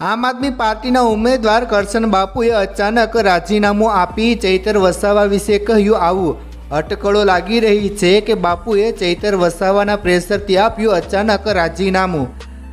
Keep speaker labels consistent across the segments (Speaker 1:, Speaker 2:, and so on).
Speaker 1: આમ આદમી પાર્ટીના ઉમેદવાર કરશન બાપુએ અચાનક રાજીનામું આપી ચૈતર વસાવા વિશે કહ્યું, આવું અટકળો લાગી રહી છે કે બાપુએ ચૈતર વસાવાના પ્રેશરથી આપ્યું અચાનક રાજીનામું.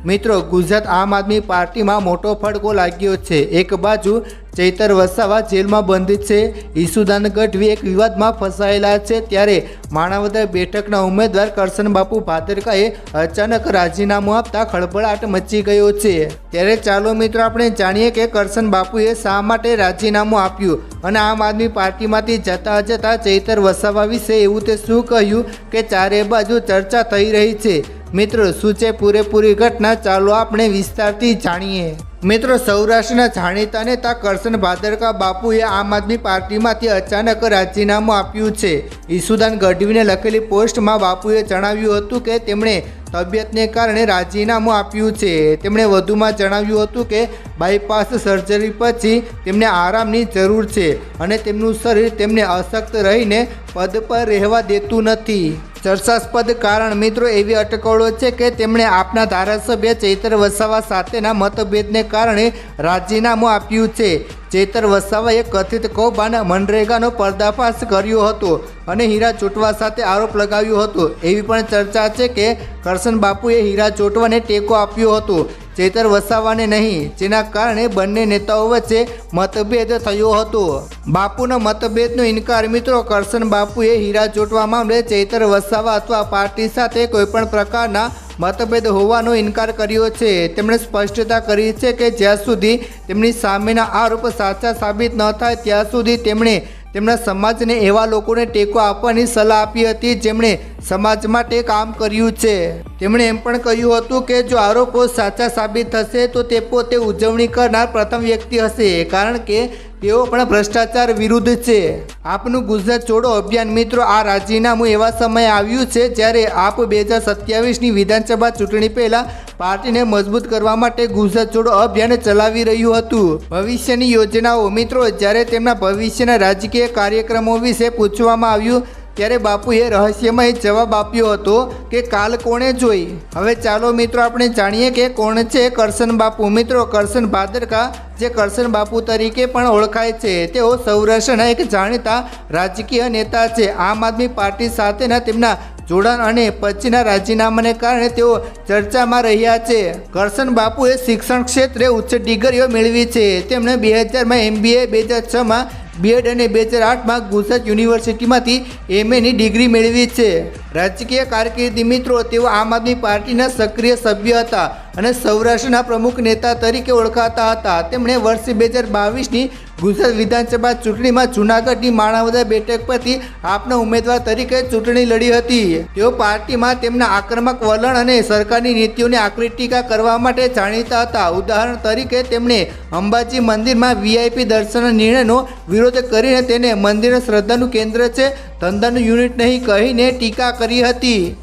Speaker 1: મિત્રો, ગુજરાત આમ આદમી પાર્ટીમાં મોટો ફડકો લાગ્યો છે. એક બાજુ ચૈતર વસાવા જેલમાં બંધ છે. ઈસુદાન ગઢવી એક વિવાદમાં ફસાયેલા છે. ત્યારે માણાવદર બેઠકના ઉમેદવાર કરશનબાપુ ભાદરકાએ અચાનક રાજીનામું આપતા ખળભળાટ મચી ગયો છે. ત્યારે ચાલો મિત્રો, આપણે જાણીએ કે કરશન બાપુએ શા માટે રાજીનામું આપ્યું અને આમ આદમી પાર્ટીમાંથી જતા જતા ચૈતર વસાવા વિશે એવું તે શું કહ્યું કે ચારે બાજુ ચર્ચા થઈ રહી છે. મિત્રો, શું છે પૂરેપૂરી ઘટના? ચાલો આપણે વિસ્તારથી જાણીએ. મિત્રો, સૌરાષ્ટ્રના જાણીતા નેતા કરશન ભાદરકા બાપુએ આમ આદમી પાર્ટીમાંથી અચાનક રાજીનામું આપ્યું છે. ઈસુદાન ગઢવીને લખેલી પોસ્ટમાં બાપુએ જણાવ્યું હતું કે તેમણે તબિયતને કારણે રાજીનામું આપ્યું છે. તેમણે વધુમાં જણાવ્યું હતું કે બાયપાસ સર્જરી પછી તેમને આરામની જરૂર છે અને તેમનું શરીર તેમને અશક્ત રહીને પદ પર રહેવા દેતું નથી. ચર્ચાસ્પદ કારણ મિત્રો એવી અટકળો છે કે તેમણે આપના ધારાસભ્ય ચૈતર વસાવા સાથેના મતભેદને કારણે રાજીનામું આપ્યું છે. ચેતર વસાવાએ કથિત કૌભાંડ મનરેગાનો પર્દાફાશ કર્યો હતો અને હીરા ચોટવા સાથે આરોપ લગાવ્યો હતો. એવી પણ ચર્ચા છે કે કરશન બાપુએ હીરા ચોટવાને ટેકો આપ્યો હતો. ચૈતર વસાવાને નહીં. જેના કારણે બંને નેતાઓ વચ્ચે મતભેદ થયો હતો. બાપુના મતભેદનો ઇનકાર મિત્રો કરશન બાપુએ હીરા ચોટવા મામલે ચેતર વસાવા અથવા પાર્ટી સાથે કોઈપણ પ્રકારના મતભેદ હોવાનો ઇનકાર કર્યો છે. તેમણે સ્પષ્ટતા કરી છે કે જ્યાં સુધી તેમની સામેના આરોપ સાચા સાબિત ન થાય, ત્યાં સુધી તેમણે તેમના સમાજને એવા લોકોને ટેકો આપવાની સલાહ આપી હતી જેમણે સમાજ માટે કામ કર્યું છે. તેમણે એમ પણ કહ્યું હતું કે જો આરોપો સાચા સાબિત થશે તો તે પોતે ઉજવણી કરનાર પ્રથમ વ્યક્તિ હશે, કારણ કે તેઓ પણ ભ્રષ્ટાચાર વિરુદ્ધ છે. આપનું ગુજરાત છોડો અભિયાન. મિત્રો, આ રાજીનામું એવા સમયે આવ્યું છે જ્યારે આપ બે હજાર સત્યાવીસની વિધાનસભા ચૂંટણી પહેલાં પાર્ટીને મજબૂત કરવા માટે ગુજરાત છોડો અભિયાન ચલાવી રહ્યું હતું. ભવિષ્યની યોજનાઓ. મિત્રો, જ્યારે તેમના ભવિષ્યના રાજકીય કાર્યક્રમો વિશે પૂછવામાં આવ્યું ત્યારે બાપુએ રહસ્યમય જવાબ આપ્યો હતો કે કાલ કોણે જોઈ? હવે ચાલો મિત્રો આપણે જાણીએ કે કોણ છે કરશન બાપુ. મિત્રો, કરશન ભાદરકા, જે કરશન બાપુ તરીકે પણ ઓળખાય છે, તેઓ સૌરાષ્ટ્રના એક જાણીતા રાજકીય નેતા છે. આમ આદમી પાર્ટી સાથેના તેમના જોડાણ અને પછીના રાજીનામાને કારણે તેઓ ચર્ચામાં રહ્યા છે. કરશન બાપુએ શિક્ષણ ક્ષેત્રે ઉચ્ચ ડિગ્રીઓ મેળવી છે. તેમણે બે હજારમાં એમબીએ, બે હજાર છમાં બીએડ અને બે હજાર આઠમાં ગુજરાત યુનિવર્સિટીમાંથી એમએની ડિગ્રી મેળવી છે. રાજકીય કારકિર્દી મિત્રો, તેઓ આમ આદમી પાર્ટીના સક્રિય સભ્ય હતા અને સૌરાષ્ટ્રના પ્રમુખ નેતા તરીકે ઓળખાતા હતા. તેમણે વર્ષ બે હજાર બાવીસની ગુજરાત વિધાનસભા ચૂંટણીમાં જૂનાગઢની માણાવદર બેઠક પરથી આપના ઉમેદવાર તરીકે ચૂંટણી લડી હતી. તેઓ પાર્ટીમાં તેમના આક્રમક વલણ અને સરકારની નીતિઓની આકરી કરવા માટે જાણીતા હતા. ઉદાહરણ તરીકે, તેમણે અંબાજી મંદિરમાં વીઆઈપી દર્શન નિર્ણયનો વિરોધ કરીને તેને મંદિરના શ્રદ્ધાનું કેન્દ્ર છે. ધંધાનું યુનિટ નહીં કહીને ટીકા કરી હતી.